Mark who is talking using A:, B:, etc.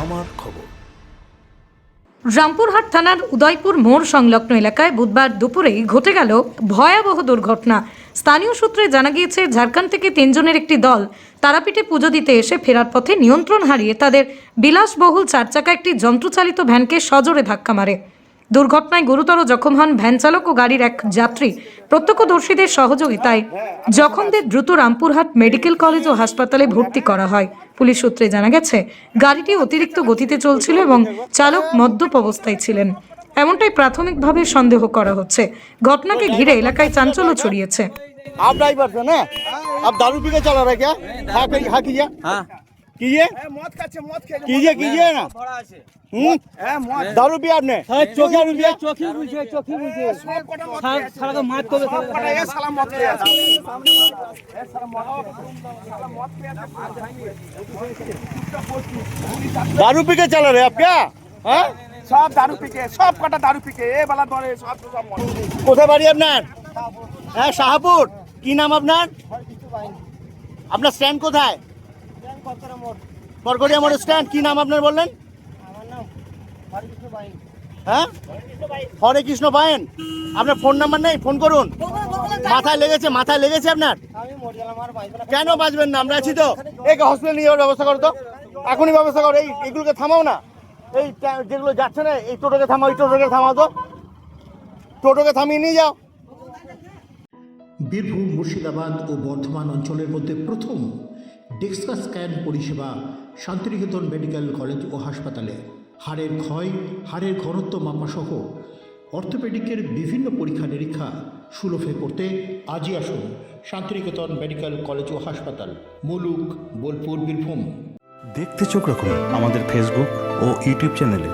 A: আমার খবর।
B: রামপুরহাট থানার উদয়পুর মোড় সংলগ্ন এলাকায় বুধবার দুপুরেই ঘটে গেল ভয়াবহ দুর্ঘটনা। স্থানীয় সূত্রে জানা গিয়েছে, ঝাড়খণ্ড থেকে তিনজনের একটি দল তারাপীঠে পুজো দিতে এসে ফেরার পথে নিয়ন্ত্রণ হারিয়ে তাদের বিলাসবহুল চারচাকা একটি যন্ত্রচালিত ভ্যানকে সজোরে ধাক্কা মারে। দুর্ঘটনায় গুরুতর জখম হন ভ্যান চালক ও গাড়ির এক যাত্রী প্রত্যক্ষদর্শীদের সহযোগিতায় জখমদের দ্রুত রামপুরহাট মেডিকেল কলেজ ও হাসপাতালে ভর্তি করা হয় পুলিশ সূত্রে জানা গেছে গাড়িটি অতিরিক্ত গতিতে চলছিল এবং চালক মদ্যপ অবস্থায় ছিলেন এমনটাই প্রাথমিকভাবে সন্দেহ করা হচ্ছে ঘটনাকে ঘিরে এলাকায় চাঞ্চল্য ছড়িয়েছে
C: आप ड्राइवर थे ना आप दारू पी के चला रहे क्या हाँ कही- हाँ कीजिए कीजिए
D: মদ খাচ্ছে মদ খেয়ে
C: कीजिए कीजिए ना हम्म?
D: হ্যাঁ মদ
C: दारू पिया आपने चौकी दारू पिया
E: চোখে বুঝে চোখে বুঝে
D: সব কটা মদ খেয়ে আছে।
E: সারাকে মার করবে
D: সব কটা এ শালা মদ খেয়ে আছে। এ শালা মদ- শালা মদ খেয়ে আছে।
C: दारू पी के चला रहे आप क्या হ্যাঁ
D: সব দারু পিকে সব কটা দারু পিকে এ বেলা ধরে সব সব মদ
C: কোথায় বাড়ি আপনার হ্যাঁ শাহাপুর কি নাম আপনার আপনার স্ট্যান্ড কোথায় বরগড়িয়া মোড় স্ট্যান্ড কি নাম আপনার বললেন? হ্যাঁ? হরে কৃষ্ণ পায়েন আপনার ফোন নাম্বার নেই? ফোন করুন। মাথায় লেগেছে মাথায় লেগেছে আপনার? কেন বাঁচবেন না? আমরা আছি তো। এই হসপিটাল নিয়ে যাওয়ার ব্যবস্থা করো তো। এখনই ব্যবস্থা করো। এই এগুলোকে থামাও না। এই যেগুলো যাচ্ছে না এই টোটোকে থামাও এই টোটোকে থামাও তো। টোটোকে থামিয়ে নিয়ে যাও।
A: বীরভূম মুর্শিদাবাদ ও বর্ধমান অঞ্চলের মধ্যে প্রথম ডেক্সকা স্ক্যান পরিষেবা, শান্তিনিকেতন মেডিকেল কলেজ ও হাসপাতালে। হাড়ের ক্ষয় হাড়ের ঘনত্ব মাপাসহ অর্থোপেডিকের বিভিন্ন পরীক্ষা নিরীক্ষা সুলভে করতে আজই আসুন শান্তিনিকেতন মেডিকেল কলেজ ও হাসপাতাল, মুলুক, বোলপুর, বীরভূম।
F: দেখতে চোখ রাখুন আমাদের ফেসবুক ও ইউটিউব চ্যানেলে